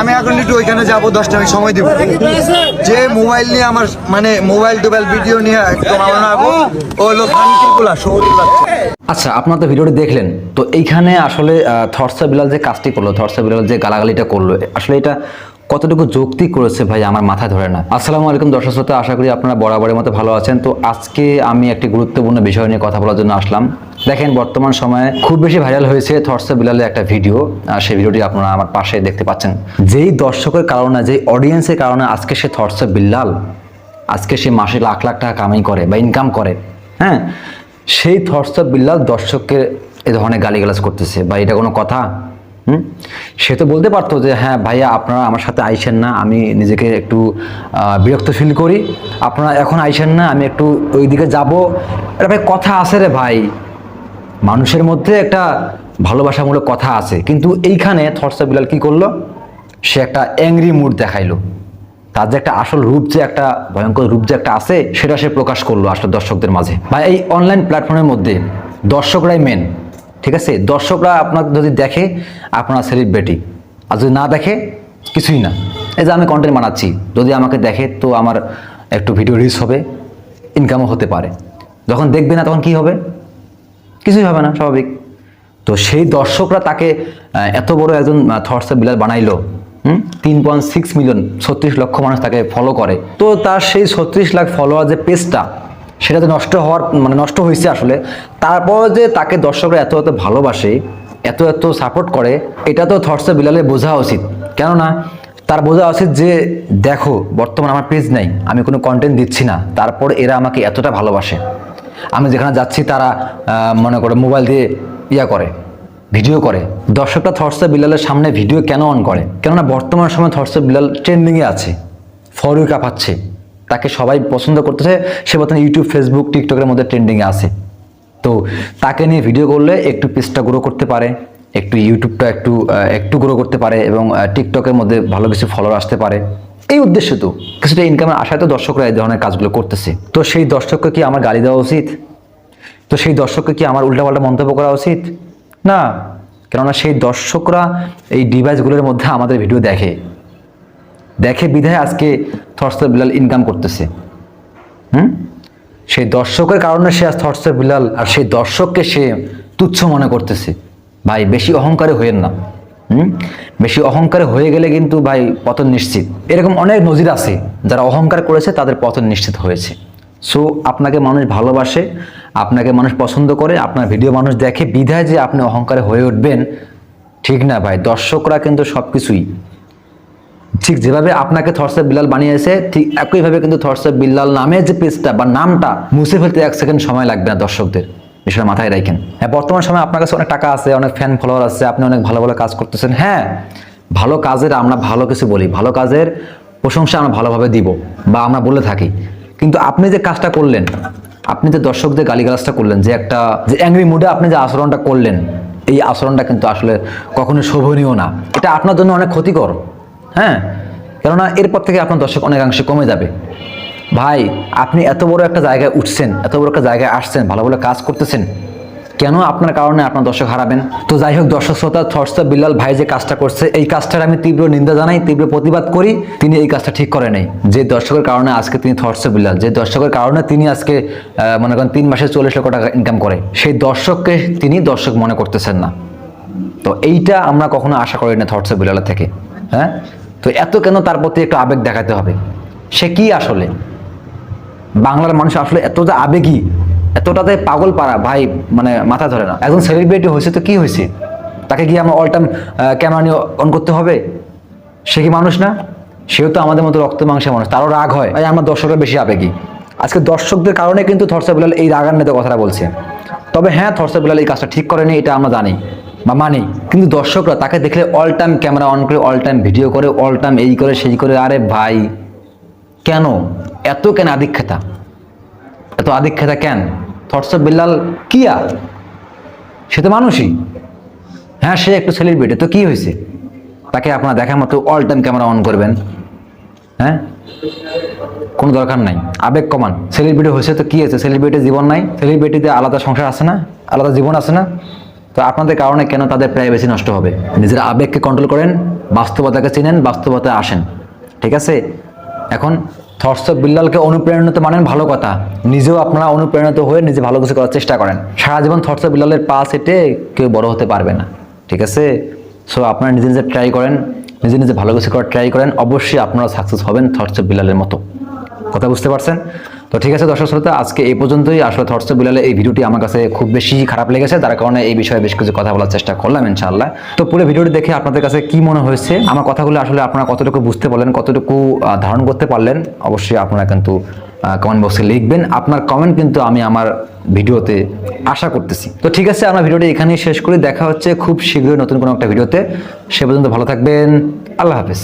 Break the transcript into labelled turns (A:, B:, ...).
A: আমি এখন একটু ওইখানে যাব, দশটা আমি সময় দিব। যে মোবাইল নিয়ে আমার মানে মোবাইল টোবাইল ভিডিও নিয়ে একদম
B: আচ্ছা আপনার তো ভিডিওটি দেখলেন, তো এইখানে আসলে থর্সা বিলাল যে কাজটি করল থর্সা বিলাল যে গালাগালিটা করল, আসলে এটা কতটুকু যৌক্তিক করেছে ভাই? আমার মাথায় ধরে না। আসসালামু আলাইকুম দর্শক শ্রোতা, আশা করি আপনারা বরাবরের মতো ভালো আছেন। তো আজকে আমি একটি গুরুত্বপূর্ণ বিষয় নিয়ে কথা বলার জন্য আসলাম। দেখেন, বর্তমান সময়ে খুব বেশি ভাইরাল হয়েছে থরসা বিলালের একটা ভিডিও। আর সেই ভিডিওটি আপনারা আমার পাশে দেখতে পাচ্ছেন। যেই দর্শকের কারণে, যেই অডিয়েন্সের কারণে আজকে সে থরসা বিল্লাল আজকে সে মাসে লাখ লাখ টাকা কামাই করে বা ইনকাম করে হ্যাঁ? সেই অফ বিল্লাল দর্শককে এ ধরনের গালিগালাজ করতেছে। বা এটা কোনো কথা? হুম? সে তো বলতে পারতো যে হ্যাঁ ভাইয়া, আপনারা আমার সাথে আইসেন না, আমি নিজেকে একটু বিরক্ত ফিল করি। আপনারা এখন আইসেন না, আমি একটু ওই দিকে যাব। এটা ভাই, কথা আছে রে ভাই। মানুষের মধ্যে একটা ভালোবাসামূলক কথা আছে। কিন্তু এইখানে অফ বিলাল কি করল? সে একটা অ্যাংরি মুড দেখাইলো। তার যে একটা আসল রূপ যে একটা, ভয়ঙ্কর রূপ যে একটা আছে, সেটা সে প্রকাশ করল আসলে দর্শকদের মাঝে। বা এই অনলাইন প্ল্যাটফর্মের মধ্যে দর্শকরাই মেন ঠিক আছে? দর্শকরা আপনার যদি দেখে, আপনার সেলিব্রিটি আর যদি না দেখে, কিছুই না। এই যে আমি কন্টেন্ট বানাচ্ছি, যদি আমাকে দেখে, তো আমার একটু ভিডিও রিচ হবে ইনকামও হতে পারে। যখন দেখবে না, তখন কি হবে? কিছুই হবে না, স্বাভাবিক। তো সেই দর্শকরা তাকে এত বড় একজন থটসে বিলাল বানাইলো, হুম? তিন পয়েন্ট সিক্স মিলিয়ন ছত্রিশ লক্ষ মানুষ তাকে ফলো করে। তো তার সেই ছত্রিশ লাখ ফলোয়ার যে পেজটা সেটা তো নষ্ট হওয়ার মানে নষ্ট হয়েছে আসলে। তারপর যে তাকে দর্শকরা এত এত ভালোবাসে, এত এত সাপোর্ট করে, এটা তো থটসে বিলালে বোঝা উচিত। কেননা, তার বোঝা উচিত যে, দেখো, বর্তমান আমার পেজ নাই, আমি কোনো কন্টেন্ট দিচ্ছি না। তারপর এরা আমাকে এতটা ভালোবাসে। আমি যেখানে যাচ্ছি, তারা মনে করে মোবাইল দিয়ে ইয়া করে ভিডিও করে। দর্শকরা থটসে বিলালের সামনে ভিডিও কেন অন করে? কেননা, বর্তমান সময় থটসে বিলাল ট্রেন্ডিংয়ে আছে। ফর ইউ কাঁপাচ্ছে। তাকে সবাই পছন্দ করতেছে, সে বর্তমানে ইউটিউব ফেসবুক টিকটকের মধ্যে ট্রেন্ডিংয়ে আছে। তো তাকে নিয়ে ভিডিও করলে একটু পেজটা গ্রো করতে পারে, একটু ইউটিউবটা একটু একটু গ্রো করতে পারে এবং টিকটকের মধ্যে ভালো কিছু ফলোয়ার আসতে পারে। এই উদ্দেশ্য তো, কিছুটা ইনকামের আশায় তো দর্শকরা এই ধরনের কাজগুলো করতেছে। তো সেই দর্শককে কি আমার গালি দেওয়া উচিত? তো সেই দর্শককে কি আমার উল্টাপাল্টা মন্তব্য করা উচিত? না, কেননা সেই দর্শকরা এই ডিভাইসগুলোর মধ্যে আমাদের ভিডিও দেখে। দেখে বিধায় আজকে থটসের বিলাল ইনকাম করতেছে। হুম? সেই দর্শকের কারণে সে আজ থটসের বিলাল আর সেই দর্শককে সে তুচ্ছ মনে করতেছে। ভাই, বেশি অহংকারী হয়েন না। হুম? বেশি অহংকারী হয়ে গেলে কিন্তু ভাই পতন নিশ্চিত। এরকম অনেক নজির আছে যারা অহংকার করেছে, তাদের পতন নিশ্চিত হয়েছে। সো আপনাকে মানুষ ভালোবাসে, আপনাকে মানুষ পছন্দ করে, আপনার ভিডিও মানুষ দেখে বিধায় যে আপনি অহংকারে হয়ে উঠবেন, ঠিক না ভাই? দর্শকরা কিন্তু সব কিছুই ঠিক যেভাবে আপনাকে থরসেপ বিল্লাল বানিয়েছে, ঠিক একইভাবে কিন্তু থরসেপ বিল্লাল নামে যে পেজটা বা নামটা মুছে ফেলতে এক সেকেন্ড সময় লাগবে না দর্শকদের। বিষয়টা মাথায় রাখেন হ্যাঁ বর্তমান সময় আপনার কাছে অনেক টাকা আছে, অনেক ফ্যান ফলোয়ার আছে, আপনি অনেক ভালো ভালো কাজ করতেছেন। হ্যাঁ ভালো কাজের আমরা ভালো কিছু বলি, ভালো কাজের প্রশংসা আমরা ভালোভাবে দিব বা আমরা বলে থাকি। কিন্তু আপনি যে কাজটা করলেন, আপনি যে দর্শকদের গালিগালাজটা করলেন, যে একটা, যে অ্যাংরি মুডে আপনি যে আচরণটা করলেন, এই আচরণটা কিন্তু আসলে কখনো শোভনীয় না। এটা আপনার জন্য অনেক ক্ষতিকর। হ্যাঁ? কেননা এরপর থেকে আপনার দর্শক অনেকাংশে কমে যাবে। ভাই, আপনি এত বড় একটা জায়গায় উঠছেন, এত বড় একটা জায়গায় আসছেন, ভালো ভালো কাজ করতেছেন, কেন আপনার কারণে আপনার দর্শক হারাবেন? তো যাই হোক, দর্শক শ্রোতা, থর্সা বিল্লাল ভাই যে কাজটা করছে, এই কাজটার আমি তীব্র নিন্দা জানাই, তীব্র প্রতিবাদ করি, তিনি এই কাজটা ঠিক করে নেই। যে দর্শকের কারণে আজকে তিনি থর্সা বিল্লাল, যে দর্শকের কারণে তিনি আজকে মনে করেন তিন মাসে চল্লিশ লক্ষ টাকা ইনকাম করে, সেই দর্শককে তিনি দর্শক মনে করতেছেন না। তো এইটা আমরা কখনো আশা করি না থটস বিল্লালের থেকে হ্যাঁ? তো এত কেন তার প্রতি একটু আবেগ দেখাতে হবে? সে কি আসলে? বাংলার মানুষ আসলে এত যে আবেগী এতটাতে পাগল পাড়া, ভাই মানে মাথা ধরে না। একজন সেলিব্রিটি হয়েছে তো কি হয়েছে? তাকে গিয়ে আমরা অল টাইম ক্যামেরা নিয়ে অন করতে হবে? সে কি মানুষ না? সেও তো আমাদের মতো রক্ত মাংসের মানুষ, তারও রাগ হয়। তাই আমার দর্শকরা বেশি আবেগী। আজকে দর্শকদের কারণে কিন্তু থরসা বিলাল এই রাগান্বিত কথাটা বলছে। তবে হ্যাঁ থরসা বিলাল এই কাজটা ঠিক করেনি, এটা আমরা জানি। বা মানে কিন্তু দর্শকরা তাকে দেখলে অল টাইম ক্যামেরা অন করে অল টাইম ভিডিও করে অল টাইম এই করে, সেই করে, আরে ভাই, কেন? এত কেন আদিক্ষেতা? এত আদিক্ষেতা কেন? থটস অফ বিল্লাল কি আর সে তো মানুষই। হ্যাঁ সে একটু সেলিব্রিটি তো কি হয়েছে? তাকে আপনারা দেখার মতো অল টাইম ক্যামেরা অন করবেন। হ্যাঁ? কোনো দরকার নাই। আবেগ কমান। সেলিব্রিটি হয়েছে তো কি আছে? সেলিব্রিটি জীবন নাই। সেলিব্রিটিতে আলাদা সংসার আছে না? আলাদা জীবন আছে না? তো আপনাদের কারণে কেন তাদের প্রাইভেসি নষ্ট হবে? নিজের আবেগকে কন্ট্রোল করেন, বাস্তবতাকে চিনেন, বাস্তবতায় আসেন। ঠিক আছে? এখন অফ বিল্লালকে অনুপ্রেরণিত মানেন ভালো কথা। নিজেও আপনারা অনুপ্রেরণিত হয়ে নিজে ভালো কিছু করার চেষ্টা করেন। সারা জীবন অফ বিল্লালের পা সেটে কেউ বড় হতে পারবে না। ঠিক আছে? সো আপনারা নিজে নিজে ট্রাই করেন, নিজে নিজে ভালো কিছু করার ট্রাই করেন, অবশ্যই আপনারা সাকসেস হবেন অফ বিল্লালের মতো। কথা বুঝতে পারছেন? তো ঠিক আছে, দর্শক শ্রোতা, আজকে এই পর্যন্তই। আসলে থটস বিলালে এই ভিডিওটি আমার কাছে খুব বেশি খারাপ লেগেছে, তার কারণে এই বিষয়ে বেশ কিছু কথা বলার চেষ্টা করলাম ইনশাআল্লাহ। তো পুরো ভিডিওটি দেখে আপনাদের কাছে কি মনে হয়েছে? আমার কথাগুলো আসলে আপনারা কতটুকু বুঝতে পারলেন, কতটুকু ধারণ করতে পারলেন, অবশ্যই আপনারা কিন্তু কমেন্ট বক্সে লিখবেন। আপনার কমেন্ট কিন্তু আমি আমার ভিডিওতে আশা করতেছি। তো ঠিক আছে, আমরা ভিডিওটি এখানেই শেষ করি। দেখা হচ্ছে খুব শীঘ্রই নতুন কোনো একটা ভিডিওতে। সে পর্যন্ত ভালো থাকবেন। আল্লাহ হাফেজ।